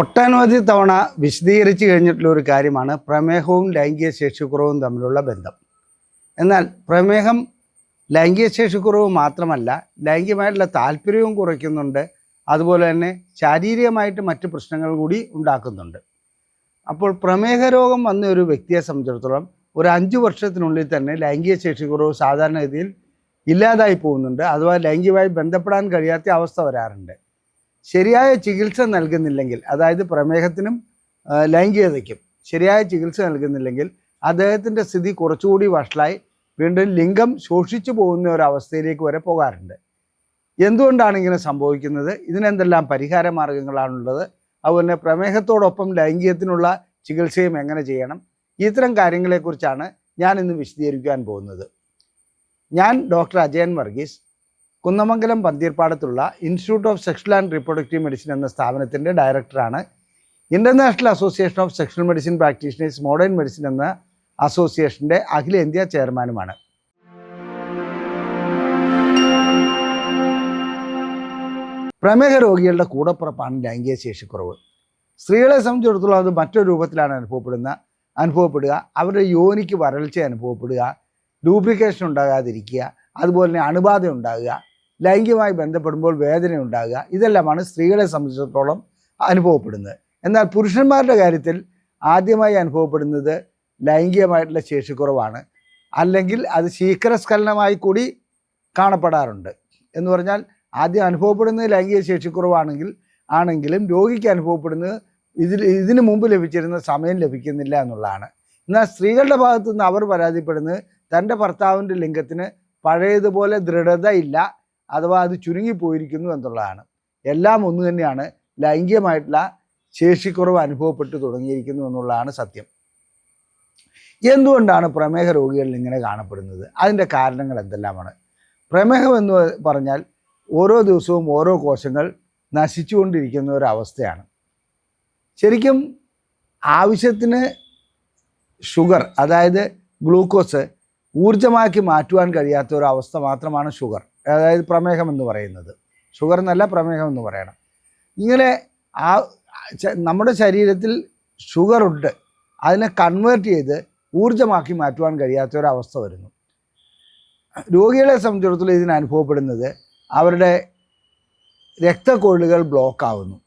ഒട്ടനവധി തവണ വിശദീകരിച്ചു കഴിഞ്ഞിട്ടുള്ള ഒരു കാര്യമാണ് പ്രമേഹവും ലൈംഗിക ശേഷിക്കുറവും തമ്മിലുള്ള ബന്ധം. എന്നാൽ പ്രമേഹം ലൈംഗിക ശേഷിക്കുറവ് മാത്രമല്ല ലൈംഗികമായിട്ടുള്ള താല്പര്യവും കുറയ്ക്കുന്നുണ്ട്. അതുപോലെ തന്നെ ശാരീരികമായിട്ട് മറ്റ് പ്രശ്നങ്ങൾ കൂടി ഉണ്ടാക്കുന്നുണ്ട്. അപ്പോൾ പ്രമേഹ രോഗം വന്ന ഒരു വ്യക്തിയെ സംബന്ധിച്ചിടത്തോളം ഒരു അഞ്ച് വർഷത്തിനുള്ളിൽ തന്നെ ലൈംഗിക ശേഷിക്കുറവ് സാധാരണഗതിയിൽ ഇല്ലാതായി പോകുന്നുണ്ട്. അഥവാ ലൈംഗികമായി ബന്ധപ്പെടാൻ കഴിയാത്ത അവസ്ഥ വരാറുണ്ട്. ശരിയായ ചികിത്സ നൽകുന്നില്ലെങ്കിൽ അതായത് പ്രമേഹത്തിനും ലൈംഗികതയ്ക്കും ശരിയായ ചികിത്സ നൽകുന്നില്ലെങ്കിൽ അദ്ദേഹത്തിന്റെ സ്ഥിതി കുറച്ചുകൂടി വഷളായി വീണ്ടും ലിംഗം ശോഷിച്ചു പോകുന്ന ഒരവസ്ഥയിലേക്ക് വരെ പോകാറുണ്ട്. എന്തുകൊണ്ടാണ് ഇങ്ങനെ സംഭവിക്കുന്നത്? ഇതിനെന്തെല്ലാം പരിഹാര മാർഗങ്ങളാണുള്ളത്? അതുപോലെ തന്നെ പ്രമേഹത്തോടൊപ്പം ലൈംഗികത്തിനുള്ള ചികിത്സയും എങ്ങനെ ചെയ്യണം? ഇത്തരം കാര്യങ്ങളെക്കുറിച്ചാണ് ഞാൻ ഇന്ന് വിശദീകരിക്കാൻ പോകുന്നത്. ഞാൻ doctor Ajayan Varghese Kunnamangalam പന്തീർപ്പാടത്തുള്ള institute of sexual and reproductive medicine എന്ന സ്ഥാപനത്തിന്റെ ഡയറക്ടറാണ്. International association of sexual medicine practitioners modern medicine എന്ന അസോസിയേഷന്റെ അഖിലേന്ത്യാ ചെയർമാനുമാണ്. പ്രമേഹ രോഗികളുടെ കൂടപ്പുറപ്പാണ് ലൈംഗിക ശേഷിക്കുറവ്. സ്ത്രീകളെ സംബന്ധിച്ചിടത്തോളം അത് മറ്റൊരു രൂപത്തിലാണ് അനുഭവപ്പെടുന്ന അനുഭവപ്പെടുക. അവരുടെ യോനിക്ക് വരൾച്ച അനുഭവപ്പെടുക. ലൂബ്രിക്കേഷൻ ഉണ്ടാകാതിരിക്കുക. അതുപോലെ തന്നെ അണുബാധ ഉണ്ടാകുക ലൈംഗികമായി ബന്ധപ്പെടുമ്പോൾ വേദന ഉണ്ടാകുക ഇതെല്ലാമാണ് സ്ത്രീകളെ സംബന്ധിച്ചിടത്തോളം അനുഭവപ്പെടുന്നത്. എന്നാൽ പുരുഷന്മാരുടെ കാര്യത്തിൽ ആദ്യമായി അനുഭവപ്പെടുന്നത് ലൈംഗികമായിട്ടുള്ള ശേഷിക്കുറവാണ്. അല്ലെങ്കിൽ അത് ശീഘ്രസ്ഖലനമായി കൂടി കാണപ്പെടാറുണ്ട്. എന്ന് പറഞ്ഞാൽ ആദ്യം അനുഭവപ്പെടുന്നത് ലൈംഗിക ശേഷിക്കുറവാണെങ്കിൽ ആണെങ്കിലും രോഗിക്ക് അനുഭവപ്പെടുന്നത് ഇതിൽ ഇതിനു മുമ്പ് ലഭിച്ചിരുന്ന സമയം ലഭിക്കുന്നില്ല എന്നുള്ളതാണ്. എന്നാൽ സ്ത്രീകളുടെ ഭാഗത്തു നിന്ന് അവർ പരാതിപ്പെടുന്നത് തന്റെ ഭർത്താവിന്റെ ലിംഗത്തിന് പഴയതുപോലെ ദൃഢത ഇല്ല അഥവാ അത് ചുരുങ്ങിപ്പോയിരിക്കുന്നു എന്നുള്ളതാണ്. എല്ലാം ഒന്ന് തന്നെയാണ് ലൈംഗികമായിട്ടുള്ള ശേഷിക്കുറവ് അനുഭവപ്പെട്ടു തുടങ്ങിയിരിക്കുന്നു എന്നുള്ളതാണ് സത്യം. എന്തുകൊണ്ടാണ് പ്രമേഹ രോഗികളിൽ ഇങ്ങനെ കാണപ്പെടുന്നത്? അതിന്റെ കാരണങ്ങൾ എന്തെല്ലാമാണ്? പ്രമേഹം എന്ന് പറഞ്ഞാൽ ഓരോ ദിവസവും ഓരോ കോശങ്ങൾ നശിച്ചുകൊണ്ടിരിക്കുന്ന ഒരു അവസ്ഥയാണ്. ശരിക്കും ആവശ്യത്തിന് ഷുഗർ അതായത് ഗ്ലൂക്കോസ് ഊർജമാക്കി മാറ്റുവാൻ കഴിയാത്ത ഒരു അവസ്ഥ മാത്രമാണ് ഷുഗർ. അതായത് പ്രമേഹം എന്ന് പറയുന്നത്. ഷുഗർ എന്നല്ല പ്രമേഹം എന്ന് പറയണം. ഇങ്ങനെ ആ നമ്മുടെ ശരീരത്തിൽ ഷുഗർ ഉണ്ട്. അതിനെ കൺവേർട്ട് ചെയ്ത് ഊർജമാക്കി മാറ്റുവാൻ കഴിയാത്ത ഒരു അവസ്ഥ വരുന്നു. രോഗികളെ സംബന്ധിച്ചിടത്തോളം ഇതിന് അനുഭവപ്പെടുന്നത് അവരുടെ രക്തക്കൊഴലുകൾ ബ്ലോക്കാവുന്നു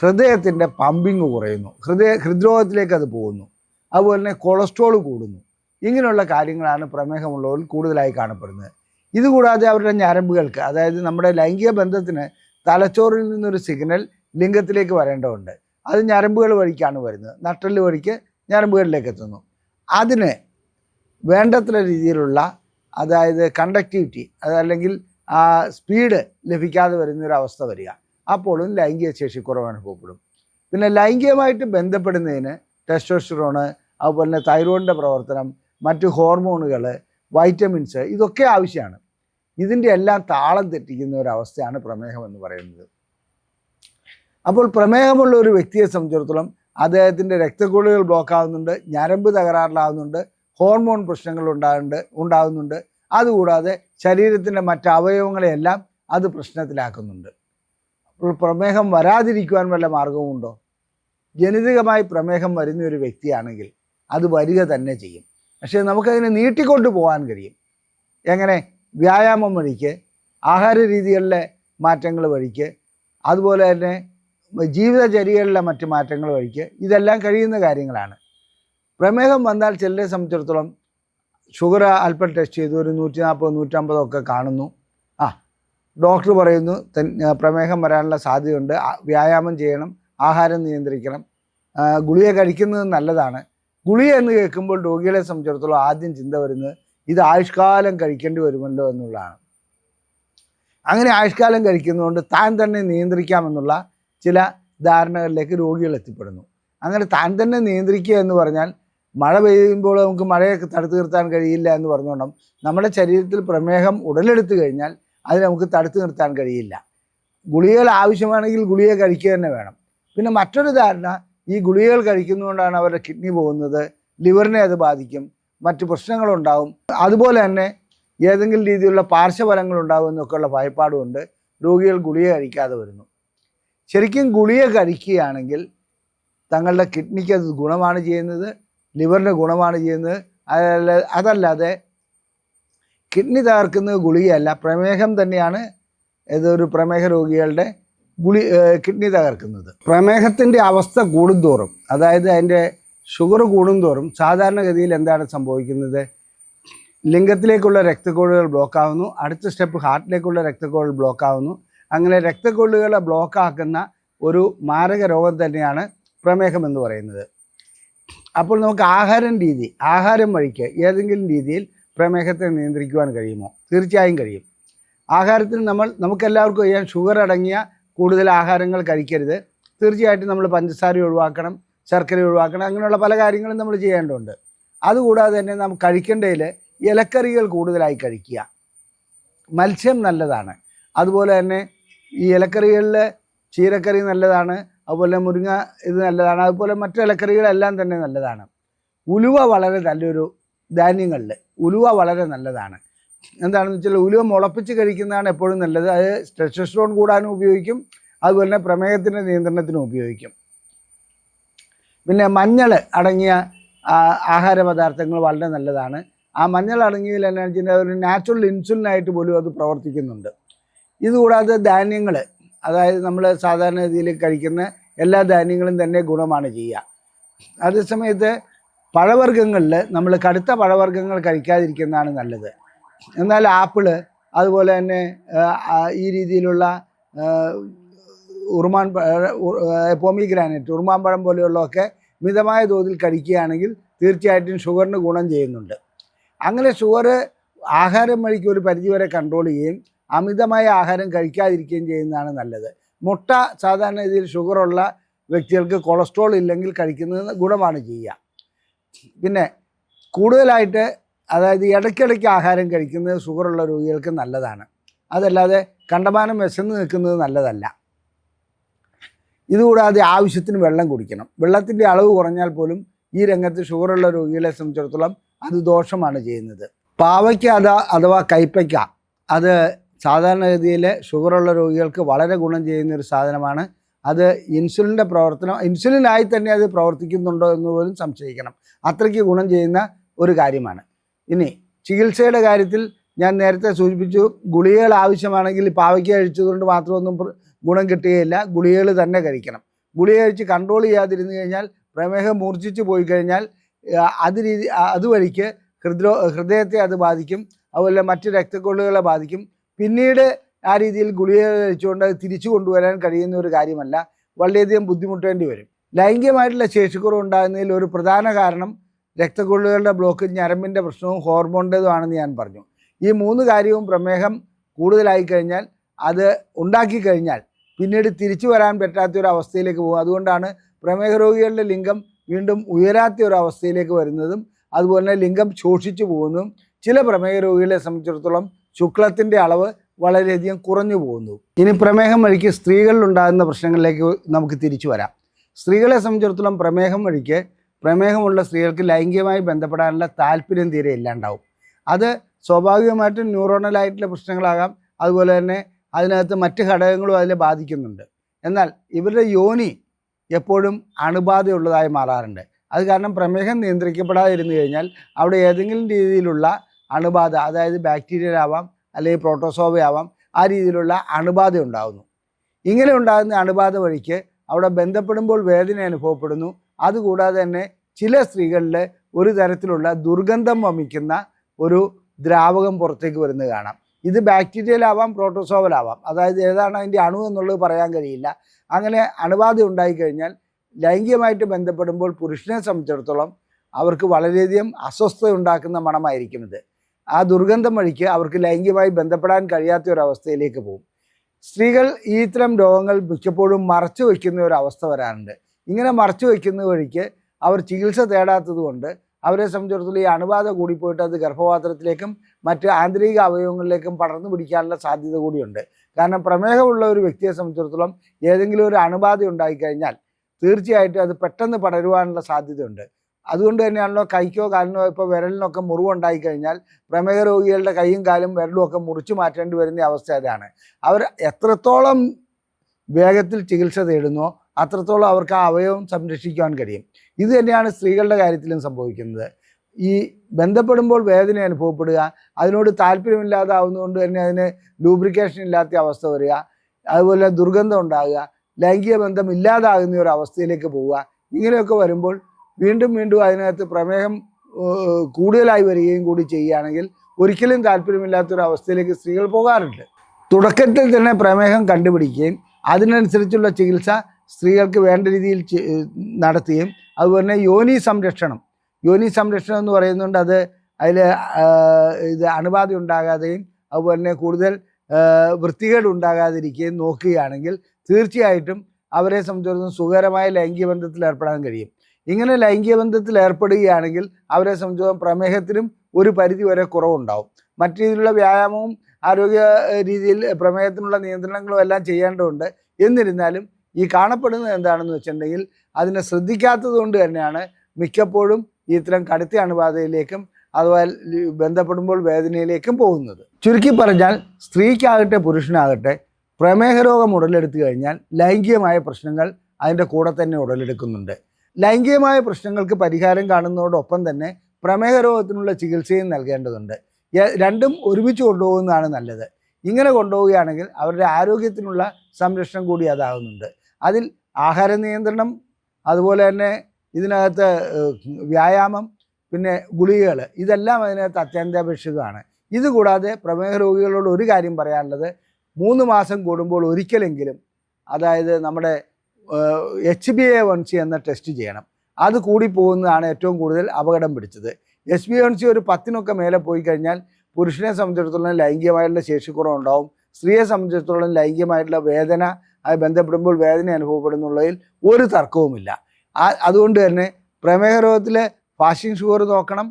ഹൃദയത്തിന്റെ പമ്പിങ് കുറയുന്നു. ഹൃദയ ഹൃദ്രോഗത്തിലേക്ക് അത് പോകുന്നു. അതുപോലെ തന്നെ കൊളസ്ട്രോൾ കൂടുന്നു. ഇങ്ങനെയുള്ള കാര്യങ്ങളാണ് പ്രമേഹമുള്ളവരിൽ കൂടുതലായി കാണപ്പെടുന്നത്. ഇതുകൂടാതെ അവരുടെ ഞരമ്പുകൾക്ക് അതായത് നമ്മുടെ ലൈംഗിക ബന്ധത്തിന് തലച്ചോറിൽ നിന്നൊരു സിഗ്നൽ ലിംഗത്തിലേക്ക് വരേണ്ടതുണ്ട്. അത് ഞരമ്പുകൾ വഴിക്കാണ് വരുന്നത്. നട്ടൽ വഴിക്ക് ഞരമ്പുകളിലേക്ക് എത്തുന്നു. അതിന് വേണ്ടത്ര രീതിയിലുള്ള അതായത് കണ്ടക്ടിവിറ്റി അതല്ലെങ്കിൽ ആ സ്പീഡ് ലഭിക്കാതെ വരുന്നൊരവസ്ഥ വരിക. അപ്പോഴും ലൈംഗിക ശേഷി കുറവ് അനുഭവപ്പെടും പിന്നെ ലൈംഗികമായിട്ട് ബന്ധപ്പെടുന്നതിന് ടെസ്റ്റോസ്റ്ററോണ് അതുപോലെ തന്നെ തൈറോയിഡിന്റെ പ്രവർത്തനം മറ്റ് ഹോർമോണുകൾ വൈറ്റമിൻസ് ഇതൊക്കെ ആവശ്യമാണ്. ഇതിന്റെ എല്ലാം താളം തെറ്റിക്കുന്ന ഒരു അവസ്ഥയാണ് പ്രമേഹം എന്ന് പറയുന്നത്. അപ്പോൾ പ്രമേഹമുള്ള ഒരു വ്യക്തിയെ സംബന്ധിച്ചിടത്തോളം അദ്ദേഹത്തിന്റെ രക്തക്കുഴലുകൾ ബ്ലോക്ക് ആവുന്നുണ്ട് ഞരമ്പ് തകരാറിലാവുന്നുണ്ട് ഹോർമോൺ പ്രശ്നങ്ങൾ ഉണ്ടാകുന്നുണ്ട് ഉണ്ടാകുന്നുണ്ട്. അതുകൂടാതെ ശരീരത്തിന്റെ മറ്റ് അവയവങ്ങളെയെല്ലാം അത് പ്രശ്നത്തിലാക്കുന്നുണ്ട്. അപ്പോൾ പ്രമേഹം വരാതിരിക്കുവാൻ വല്ല മാർഗവുമുണ്ടോ? ജനിതകമായി പ്രമേഹം വരുന്ന ഒരു വ്യക്തിയാണെങ്കിൽ അത് വരിക തന്നെ ചെയ്യും. പക്ഷേ നമുക്കതിനെ നീട്ടിക്കൊണ്ട് പോകാൻ കഴിയും. എങ്ങനെ? വ്യായാമം വഴിക്ക് ആഹാര രീതികളിലെ മാറ്റങ്ങൾ വഴിക്ക് അതുപോലെ തന്നെ ജീവിതചര്യകളിലെ മറ്റ് മാറ്റങ്ങൾ വഴിക്ക് ഇതെല്ലാം കഴിയുന്ന കാര്യങ്ങളാണ്. പ്രമേഹം വന്നാൽ ചിലരെ സംബന്ധിച്ചിടത്തോളം ഷുഗർ അല്പം ടെസ്റ്റ് ചെയ്തു ഒരു നൂറ്റി നാൽപ്പത് നൂറ്റമ്പതൊക്കെ കാണുന്നു. ആ ഡോക്ടർ പറയുന്നു പ്രമേഹം വരാനുള്ള സാധ്യതയുണ്ട്. വ്യായാമം ചെയ്യണം ആഹാരം നിയന്ത്രിക്കണം. ഗുളിക കഴിക്കുന്നത് നല്ലതാണ്. ഗുളിക എന്ന് കേൾക്കുമ്പോൾ രോഗികളെ സംബന്ധിച്ചിടത്തോളം ആദ്യം ചിന്ത വരുന്നത് ഇത് ആയുഷ്കാലം കഴിക്കേണ്ടി വരുമല്ലോ എന്നുള്ളതാണ്. അങ്ങനെ ആയുഷ്കാലം കഴിക്കുന്നതുകൊണ്ട് താൻ തന്നെ നിയന്ത്രിക്കാമെന്നുള്ള ചില ധാരണകളിലേക്ക് രോഗികൾ എത്തിപ്പെടുന്നു. അങ്ങനെ താൻ തന്നെ നിയന്ത്രിക്കുക എന്ന് പറഞ്ഞാൽ മഴ പെയ്യുമ്പോൾ നമുക്ക് മഴയൊക്കെ തടുത്തു നിർത്താൻ കഴിയില്ല എന്ന് പറഞ്ഞുകൊണ്ടും നമ്മുടെ ശരീരത്തിൽ പ്രമേഹം ഉടലെടുത്തു കഴിഞ്ഞാൽ അത് നമുക്ക് തടുത്തു നിർത്താൻ കഴിയില്ല. ഗുളികകൾ ആവശ്യമാണെങ്കിൽ ഗുളിക കഴിക്കുക തന്നെ വേണം. പിന്നെ മറ്റൊരു ധാരണ ഈ ഗുളികകൾ കഴിക്കുന്നതുകൊണ്ടാണ് അവരുടെ കിഡ്നി പോകുന്നത് ലിവറിനെ അത് ബാധിക്കും മറ്റ് പ്രശ്നങ്ങളുണ്ടാവും. അതുപോലെ തന്നെ ഏതെങ്കിലും രീതിയിലുള്ള പാർശ്വഫലങ്ങൾ ഉണ്ടാകും എന്നൊക്കെയുള്ള ഭയപ്പാടുകൊണ്ട് രോഗികൾ ഗുളിക കഴിക്കാതെ വരുന്നു. ശരിക്കും ഗുളിക കഴിക്കുകയാണെങ്കിൽ തങ്ങളുടെ കിഡ്നിക്ക് അത് ഗുണമാണ് ചെയ്യുന്നത് ലിവറിന് ഗുണമാണ് ചെയ്യുന്നത്. അതല്ല അതല്ലാതെ കിഡ്നി തകർക്കുന്നത് ഗുളികയല്ല പ്രമേഹം തന്നെയാണ്. ഏതൊരു പ്രമേഹ രോഗികളുടെ ഗുളി കിഡ്നി തകർക്കുന്നത്. പ്രമേഹത്തിന്റെ അവസ്ഥ കൂടുന്തോറും അതായത് അതിന്റെ ഷുഗർ കൂടുന്തോറും സാധാരണഗതിയിൽ എന്താണ് സംഭവിക്കുന്നത്? ലിംഗത്തിലേക്കുള്ള രക്തക്കോഴുകൾ ബ്ലോക്ക് ആവുന്നു അടുത്ത സ്റ്റെപ്പ് ഹാർട്ടിലേക്കുള്ള രക്തക്കോഴുകൾ ബ്ലോക്ക് ആവുന്നു അങ്ങനെ രക്തക്കൊള്ളുകളെ ബ്ലോക്ക് ആക്കുന്ന ഒരു മാരക രോഗം തന്നെയാണ് പ്രമേഹം എന്ന് പറയുന്നത്. അപ്പോൾ നമുക്ക് ആഹാരം രീതി ആഹാരം വഴിക്ക് ഏതെങ്കിലും രീതിയിൽ പ്രമേഹത്തെ നിയന്ത്രിക്കുവാൻ കഴിയുമോ? തീർച്ചയായും കഴിയും. ആഹാരത്തിൽ നമ്മൾ നമുക്കെല്ലാവർക്കും അറിയാം ഷുഗർ അടങ്ങിയ കൂടുതൽ ആഹാരങ്ങൾ കഴിക്കരുത്. തീർച്ചയായിട്ടും നമ്മൾ പഞ്ചസാര ഒഴിവാക്കണം ശർക്കര ഒഴിവാക്കണം അങ്ങനെയുള്ള പല കാര്യങ്ങളും നമ്മൾ ചെയ്യേണ്ടതുണ്ട്. അതുകൂടാതെ തന്നെ നമ്മൾ കഴിക്കേണ്ടതിൽ ഇലക്കറികൾ കൂടുതലായി കഴിക്കുക. മത്സ്യം നല്ലതാണ്. അതുപോലെ തന്നെ ഈ ഇലക്കറികളിൽ ചീരക്കറി നല്ലതാണ് അതുപോലെ മുരിങ്ങ ഇത് നല്ലതാണ് അതുപോലെ മറ്റു ഇലക്കറികളെല്ലാം തന്നെ നല്ലതാണ്. ഉലുവ വളരെ നല്ലൊരു ധാന്യങ്ങളിൽ ഉലുവ വളരെ നല്ലതാണ്. എന്താണെന്ന് വെച്ചാൽ ഉലുവ മുളപ്പിച്ച് കഴിക്കുന്നതാണ് എപ്പോഴും നല്ലത്. അത് ടെസ്റ്റോസ്റ്ററോൺ കൂടാനും ഉപയോഗിക്കും. അതുപോലെ തന്നെ പ്രമേഹത്തിന്റെ നിയന്ത്രണത്തിനും ഉപയോഗിക്കും. പിന്നെ മഞ്ഞൾ അടങ്ങിയ ആഹാര പദാർത്ഥങ്ങൾ വളരെ നല്ലതാണ്. ആ മഞ്ഞൾ അടങ്ങിയതിൽ വെച്ചാൽ ഒരു നാച്ചുറൽ ഇൻസുലിനായിട്ട് പോലും അത് പ്രവർത്തിക്കുന്നുണ്ട്. ഇതുകൂടാതെ ധാന്യങ്ങൾ അതായത് നമ്മൾ സാധാരണ രീതിയിൽ കഴിക്കുന്ന എല്ലാ ധാന്യങ്ങളും തന്നെ ഗുണമാണ് ചെയ്യുക. അതേസമയത്ത് പഴവർഗങ്ങളിൽ നമ്മൾ കടുത്ത പഴവർഗങ്ങൾ കഴിക്കാതിരിക്കുന്നതാണ് നല്ലത്. എന്നാൽ ആപ്പിൾ അതുപോലെ തന്നെ ഈ രീതിയിലുള്ള ഉറുമാൻ പോമിഗ്രാനൈറ്റ് ഉറുമാൻ പഴം പോലെയുള്ളതൊക്കെ മിതമായ തോതിൽ കഴിക്കുകയാണെങ്കിൽ തീർച്ചയായിട്ടും ഷുഗറിന് ഗുണം ചെയ്യുന്നുണ്ട്. അങ്ങനെ ഷുഗർ ആഹാരം വഴിക്ക് ഒരു പരിധിവരെ കൺട്രോൾ ചെയ്യുകയും അമിതമായ ആഹാരം കഴിക്കാതിരിക്കുകയും ചെയ്യുന്നതാണ് നല്ലത്. മുട്ട സാധാരണ രീതിയിൽ ഷുഗറുള്ള വ്യക്തികൾക്ക് കൊളസ്ട്രോൾ ഇല്ലെങ്കിൽ കഴിക്കുന്നത് ഗുണമാണ് ചെയ്യുക. പിന്നെ കൂടുതലായിട്ട് അതായത് ഇടയ്ക്കിടയ്ക്ക് ആഹാരം കഴിക്കുന്നത് ഷുഗറുള്ള രോഗികൾക്ക് നല്ലതാണ്. അതല്ലാതെ കണ്ടമാനം വിശന്ന് നിൽക്കുന്നത് നല്ലതല്ല. ഇതുകൂടാതെ ആവശ്യത്തിന് വെള്ളം കുടിക്കണം. വെള്ളത്തിന്റെ അളവ് കുറഞ്ഞാൽ പോലും ഈ രംഗത്ത് ഷുഗറുള്ള രോഗികളെ സംബന്ധിച്ചിടത്തോളം അത് ദോഷമാണ് ചെയ്യുന്നത്. പാവയ്ക്ക അഥവാ കൈപ്പയ്ക്ക അത് സാധാരണഗതിയിൽ ഷുഗറുള്ള രോഗികൾക്ക് വളരെ ഗുണം ചെയ്യുന്ന ഒരു സാധനമാണ്. അത് ഇൻസുലിന്റെ പ്രവർത്തനം ഇൻസുലിനായി തന്നെ അത് പ്രവർത്തിക്കുന്നുണ്ടോ എന്ന് പോലും സംശയിക്കണം. അത്രയ്ക്ക് ഗുണം ചെയ്യുന്ന ഒരു കാര്യമാണ്. ഇനി ചികിത്സയുടെ കാര്യത്തിൽ ഞാൻ നേരത്തെ സൂചിപ്പിച്ചു ഗുളികകൾ ആവശ്യമാണെങ്കിൽ പാവയ്ക്ക കഴിച്ചതുകൊണ്ട് മാത്രമൊന്നും ഗുണം കിട്ടുകയില്ല. ഗുളികകൾ തന്നെ കഴിക്കണം. ഗുളിക കഴിച്ച് കൺട്രോൾ ചെയ്യാതിരുന്നു കഴിഞ്ഞാൽ പ്രമേഹം മൂർച്ഛിച്ച് പോയി കഴിഞ്ഞാൽ അത് രീതി അതുവഴിക്ക് ഹൃദ്രോ ഹൃദയത്തെ അത് ബാധിക്കും. അതുപോലെ മറ്റ് രക്തക്കൊള്ളുകളെ ബാധിക്കും. പിന്നീട് ആ രീതിയിൽ ഗുളിക കഴിച്ചുകൊണ്ട് തിരിച്ചു കൊണ്ടുവരാൻ കഴിയുന്ന ഒരു കാര്യമല്ല. വളരെയധികം ബുദ്ധിമുട്ടേണ്ടി വരും. ലൈംഗികമായിട്ടുള്ള ശേഷിക്കുറവ് ഉണ്ടാകുന്നതിൽ ഒരു പ്രധാന കാരണം രക്തക്കൊള്ളുകളുടെ ബ്ലോക്ക് ഞരമ്പിന്റെ പ്രശ്നവും ഹോർമോണിന്റെതുമാണെന്ന് ഞാൻ പറഞ്ഞു. ഈ മൂന്ന് കാര്യവും പ്രമേഹം കൂടുതലായി കഴിഞ്ഞാൽ അത് ഉണ്ടാക്കി കഴിഞ്ഞാൽ പിന്നീട് തിരിച്ചു വരാൻ പറ്റാത്ത ഒരു അവസ്ഥയിലേക്ക് പോകും. അതുകൊണ്ടാണ് പ്രമേഹ രോഗികളുടെ ലിംഗം വീണ്ടും ഉയരാത്ത ഒരു അവസ്ഥയിലേക്ക് വരുന്നതും അതുപോലെ തന്നെ ലിംഗം ശോഷിച്ചു പോകുന്നതും ചില പ്രമേഹ രോഗികളെ സംബന്ധിച്ചിടത്തോളം ശുക്ലത്തിന്റെ അളവ് വളരെയധികം കുറഞ്ഞു പോകുന്നു. ഇനി പ്രമേഹം വഴിക്ക് സ്ത്രീകളിലുണ്ടാകുന്ന പ്രശ്നങ്ങളിലേക്ക് നമുക്ക് തിരിച്ചു വരാം. സ്ത്രീകളെ സംബന്ധിച്ചിടത്തോളം പ്രമേഹം വഴിക്ക് പ്രമേഹമുള്ള സ്ത്രീകൾക്ക് ലൈംഗികമായി ബന്ധപ്പെടാനുള്ള താല്പര്യം തീരെ ഇല്ലാണ്ടാവും. അത് സ്വാഭാവികമായിട്ടും ന്യൂറോണലായിട്ടുള്ള പ്രശ്നങ്ങളാകാം. അതുപോലെ തന്നെ അതിനകത്ത് മറ്റ് ഘടകങ്ങളും അതിനെ ബാധിക്കുന്നുണ്ട്. എന്നാൽ ഇവരുടെ യോനി എപ്പോഴും അണുബാധയുള്ളതായി മാറാറുണ്ട്. അത് കാരണം പ്രമേഹം നിയന്ത്രിക്കപ്പെടാതിരുന്നു കഴിഞ്ഞാൽ അവിടെ ഏതെങ്കിലും രീതിയിലുള്ള അണുബാധ അതായത് ബാക്ടീരിയ ആവാം അല്ലെങ്കിൽ പ്രോട്ടോസോവ ആവാം ആ രീതിയിലുള്ള അണുബാധ ഉണ്ടാകുന്നു. ഇങ്ങനെ ഉണ്ടാകുന്ന അണുബാധ വഴിക്ക് അവിടെ ബന്ധപ്പെടുമ്പോൾ വേദന അനുഭവപ്പെടുന്നു. അതുകൂടാതെ തന്നെ ചില സ്ത്രീകളിൽ ഒരു തരത്തിലുള്ള ദുർഗന്ധം വമിക്കുന്ന ഒരു ദ്രാവകം പുറത്തേക്ക് വരുന്നത് കാണാം. ഇത് ബാക്ടീരിയയിലാവാം പ്രോട്ടോസോവലാവാം. അതായത് ഏതാണ് അതിന്റെ അണു എന്നുള്ളത് പറയാൻ കഴിയില്ല. അങ്ങനെ അണുബാധ ഉണ്ടായിക്കഴിഞ്ഞാൽ ലൈംഗികമായിട്ട് ബന്ധപ്പെടുമ്പോൾ പുരുഷനെ സംബന്ധിച്ചിടത്തോളം അവർക്ക് വളരെയധികം അസ്വസ്ഥത ഉണ്ടാക്കുന്ന മണമായിരിക്കും ഇത്. ആ ദുർഗന്ധം വഴിക്ക് അവർക്ക് ലൈംഗികമായി ബന്ധപ്പെടാൻ കഴിയാത്ത ഒരു അവസ്ഥയിലേക്ക് പോകും. സ്ത്രീകൾ ഈ ഇത്തരം രോഗങ്ങൾ മിക്കപ്പോഴും മറച്ചു വയ്ക്കുന്ന ഒരു അവസ്ഥ വരാറുണ്ട്. ഇങ്ങനെ മറച്ചു വയ്ക്കുന്ന വഴിക്ക് അവർ ചികിത്സ തേടാത്തത് കൊണ്ട് അവരെ സംബന്ധിച്ചിടത്തോളം ഈ അണുബാധ കൂടിപ്പോയിട്ട് അത് ഗർഭപാത്രത്തിലേക്കും മറ്റ് ആന്തരിക അവയവങ്ങളിലേക്കും പടർന്നു പിടിക്കാനുള്ള സാധ്യത കൂടിയുണ്ട്. കാരണം പ്രമേഹമുള്ള ഒരു വ്യക്തിയെ സംബന്ധിച്ചിടത്തോളം ഏതെങ്കിലും ഒരു അണുബാധ ഉണ്ടായിക്കഴിഞ്ഞാൽ തീർച്ചയായിട്ടും അത് പെട്ടെന്ന് പടരുവാനുള്ള സാധ്യതയുണ്ട്. അതുകൊണ്ട് തന്നെയാണല്ലോ കൈക്കോ കാലിനോ ഇപ്പോൾ വിരലിനൊക്കെ മുറിവുണ്ടായി കഴിഞ്ഞാൽ പ്രമേഹ രോഗികളുടെ കൈയും കാലും വിരലും ഒക്കെ മുറിച്ചു മാറ്റേണ്ടി വരുന്ന അവസ്ഥ അതാണ്. അവർ എത്രത്തോളം വേഗത്തിൽ ചികിത്സ തേടുന്നോ അത്രത്തോളം അവർക്ക് ആ അവയവം സംരക്ഷിക്കാൻ കഴിയും. ഇത് തന്നെയാണ് സ്ത്രീകളുടെ കാര്യത്തിലും സംഭവിക്കുന്നത്. ഈ ബന്ധപ്പെടുമ്പോൾ വേദന അനുഭവപ്പെടുക അതിനോട് താല്പര്യമില്ലാതാവുന്നതുകൊണ്ട് തന്നെ അതിന് ലൂബ്രിക്കേഷൻ ഇല്ലാത്ത അവസ്ഥ വരിക അതുപോലെ ദുർഗന്ധം ഉണ്ടാകുക ലൈംഗിക ബന്ധം ഇല്ലാതാകുന്ന ഒരു അവസ്ഥയിലേക്ക് പോവുക ഇങ്ങനെയൊക്കെ വരുമ്പോൾ വീണ്ടും വീണ്ടും അതിനകത്ത് പ്രമേഹം കൂടുതലായി വരികയും കൂടി ചെയ്യുകയാണെങ്കിൽ ഒരിക്കലും താല്പര്യമില്ലാത്തൊരു അവസ്ഥയിലേക്ക് സ്ത്രീകൾ പോകാറുണ്ട്. തുടക്കത്തിൽ തന്നെ പ്രമേഹം കണ്ടുപിടിക്കുകയും അതിനനുസരിച്ചുള്ള ചികിത്സ സ്ത്രീകൾക്ക് വേണ്ട രീതിയിൽ നടത്തുകയും അതുപോലെ തന്നെ യോനി സംരക്ഷണം. യോനി സംരക്ഷണം എന്ന് പറയുന്നുണ്ട് അത് അതിൽ ഇത് അണുബാധ ഉണ്ടാകാതെയും അതുപോലെ തന്നെ കൂടുതൽ വൃത്തികേട് ഉണ്ടാകാതിരിക്കുകയും നോക്കുകയാണെങ്കിൽ തീർച്ചയായിട്ടും അവരെ സംബന്ധിച്ചിടത്തോളം സുഖകരമായ ലൈംഗിക ബന്ധത്തിൽ ഏർപ്പെടാൻ കഴിയും. ഇങ്ങനെ ലൈംഗിക ബന്ധത്തിൽ ഏർപ്പെടുകയാണെങ്കിൽ അവരെ സംബന്ധിച്ചിടത്തോളം പ്രമേഹത്തിനും ഒരു പരിധി വരെ കുറവുണ്ടാവും. മറ്റു രീതിയിലുള്ള വ്യായാമവും ആരോഗ്യ രീതിയിൽ പ്രമേഹത്തിനുള്ള നിയന്ത്രണങ്ങളും എല്ലാം ചെയ്യേണ്ടതുണ്ട്. എന്നിരുന്നാലും ഈ കാണപ്പെടുന്നത് എന്താണെന്ന് വെച്ചിട്ടുണ്ടെങ്കിൽ അതിനെ ശ്രദ്ധിക്കാത്തത് കൊണ്ട് തന്നെയാണ് മിക്കപ്പോഴും ഇത്തരം കടുത്ത അണുബാധയിലേക്കും അതുപോലെ ബന്ധപ്പെടുമ്പോൾ വേദനയിലേക്കും പോകുന്നത്. ചുരുക്കി പറഞ്ഞാൽ സ്ത്രീക്കാകട്ടെ പുരുഷനാകട്ടെ പ്രമേഹ രോഗം ഉടലെടുത്തു കഴിഞ്ഞാൽ ലൈംഗികമായ പ്രശ്നങ്ങൾ അതിന്റെ കൂടെ തന്നെ ഉടലെടുക്കുന്നുണ്ട്. ലൈംഗികമായ പ്രശ്നങ്ങൾക്ക് പരിഹാരം കാണുന്നതോടൊപ്പം തന്നെ പ്രമേഹ രോഗത്തിനുള്ള ചികിത്സയും നൽകേണ്ടതുണ്ട്. രണ്ടും ഒരുമിച്ച് കൊണ്ടുപോകുന്നതാണ് നല്ലത്. ഇങ്ങനെ കൊണ്ടുപോവുകയാണെങ്കിൽ അവരുടെ ആരോഗ്യത്തിനുള്ള സംരക്ഷണം കൂടി അതാകുന്നുണ്ട്. അതിൽ ആഹാര നിയന്ത്രണം അതുപോലെ തന്നെ ഇതിനകത്ത് വ്യായാമം പിന്നെ ഗുളികകൾ ഇതെല്ലാം അതിനകത്ത് അത്യന്താപേക്ഷിതമാണ്. ഇതുകൂടാതെ പ്രമേഹ രോഗികളോട് ഒരു കാര്യം പറയാനുള്ളത് മൂന്ന് മാസം കൂടുമ്പോൾ ഒരിക്കലെങ്കിലും അതായത് നമ്മുടെ H B A one C എന്ന ടെസ്റ്റ് ചെയ്യണം. അത് കൂടി പോകുന്നതാണ് ഏറ്റവും കൂടുതൽ അപകടം പിടിച്ചത്. എച്ച് ബി വൺ സി ഒരു പത്തിനൊക്കെ മേലെ പോയി കഴിഞ്ഞാൽ പുരുഷനെ സംബന്ധിച്ചിടത്തോളം ലൈംഗികമായിട്ടുള്ള ശേഷിക്കുറവുണ്ടാവും സ്ത്രീയെ സംബന്ധിച്ചിടത്തോളം ലൈംഗികമായിട്ടുള്ള വേദന അത് ബന്ധപ്പെടുമ്പോൾ വേദന അനുഭവപ്പെടുന്നുള്ളതിൽ ഒരു തർക്കവുമില്ല. അതുകൊണ്ട് തന്നെ പ്രമേഹ രോഗത്തിലെ ഫാസ്റ്റിംഗ് ഷുഗർ നോക്കണം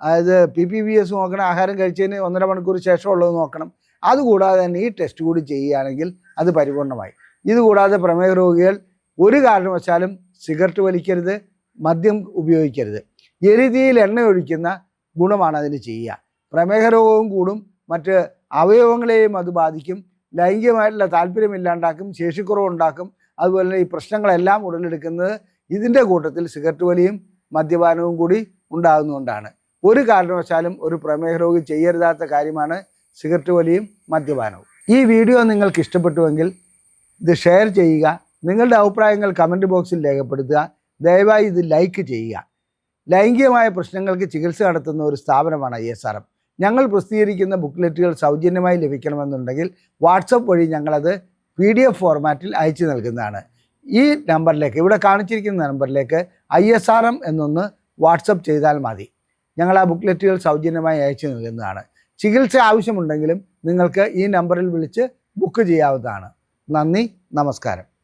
അതായത് പി പി വി എസ് നോക്കണം ആഹാരം കഴിച്ചതിന് ഒന്നര മണിക്കൂർ ശേഷമുള്ളത് നോക്കണം. അതുകൂടാതെ തന്നെ ഈ ടെസ്റ്റ് കൂടി ചെയ്യുകയാണെങ്കിൽ അത് പരിപൂർണമായി. ഇതുകൂടാതെ പ്രമേഹ രോഗികൾ ഒരു കാരണവശാലും സിഗരറ്റ് വലിക്കരുത് മദ്യം ഉപയോഗിക്കരുത്. എരുതിയിൽ എണ്ണ ഒഴിക്കുന്ന ഗുണമാണ് അതിന് ചെയ്യുക. പ്രമേഹ രോഗവും കൂടും മറ്റ് അവയവങ്ങളെയും അത് ബാധിക്കും. ലൈംഗികമായിട്ടുള്ള താല്പര്യമില്ലാണ്ടാക്കും ശേഷിക്കുറവുണ്ടാക്കും. അതുപോലെ തന്നെ ഈ പ്രശ്നങ്ങളെല്ലാം ഉടലെടുക്കുന്നത് ഇതിന്റെ കൂട്ടത്തിൽ സിഗരറ്റ് വലിയും മദ്യപാനവും കൂടി ഉണ്ടാകുന്നതുകൊണ്ടാണ്. ഒരു കാരണവശാലും ഒരു പ്രമേഹ രോഗി ചെയ്യരുതാത്ത കാര്യമാണ് സിഗരറ്റ് വലിയും മദ്യപാനവും. ഈ വീഡിയോ നിങ്ങൾക്ക് ഇഷ്ടപ്പെട്ടുവെങ്കിൽ ഇത് ഷെയർ ചെയ്യുക നിങ്ങളുടെ അഭിപ്രായങ്ങൾ കമന്റ് ബോക്സിൽ രേഖപ്പെടുത്തുക ദയവായി ഇത് ലൈക്ക് ചെയ്യുക. ലൈംഗികമായ പ്രശ്നങ്ങൾക്ക് ചികിത്സ നടത്തുന്ന ഒരു സ്ഥാപനമാണ് ഐ എസ് ആർ എം. ഞങ്ങൾ പ്രസിദ്ധീകരിക്കുന്ന ബുക്ക്ലെറ്റുകൾ സൗജന്യമായി ലഭിക്കണമെന്നുണ്ടെങ്കിൽ വാട്സപ്പ് വഴി ഞങ്ങളത് പി ഡി എഫ് ഫോർമാറ്റിൽ അയച്ചു നൽകുന്നതാണ്. ഈ നമ്പറിലേക്ക് ഇവിടെ കാണിച്ചിരിക്കുന്ന നമ്പറിലേക്ക് ഐ എസ് ആർ എം എന്നൊന്ന് വാട്സപ്പ് ചെയ്താൽ മതി. ഞങ്ങൾ ആ ബുക്ക്ലെറ്റുകൾ സൗജന്യമായി അയച്ചു നൽകുന്നതാണ്. ചികിത്സ ആവശ്യമുണ്ടെങ്കിലും നിങ്ങൾക്ക് ഈ നമ്പറിൽ വിളിച്ച് ബുക്ക് ചെയ്യാവുന്നതാണ്. നന്ദി നമസ്കാരം.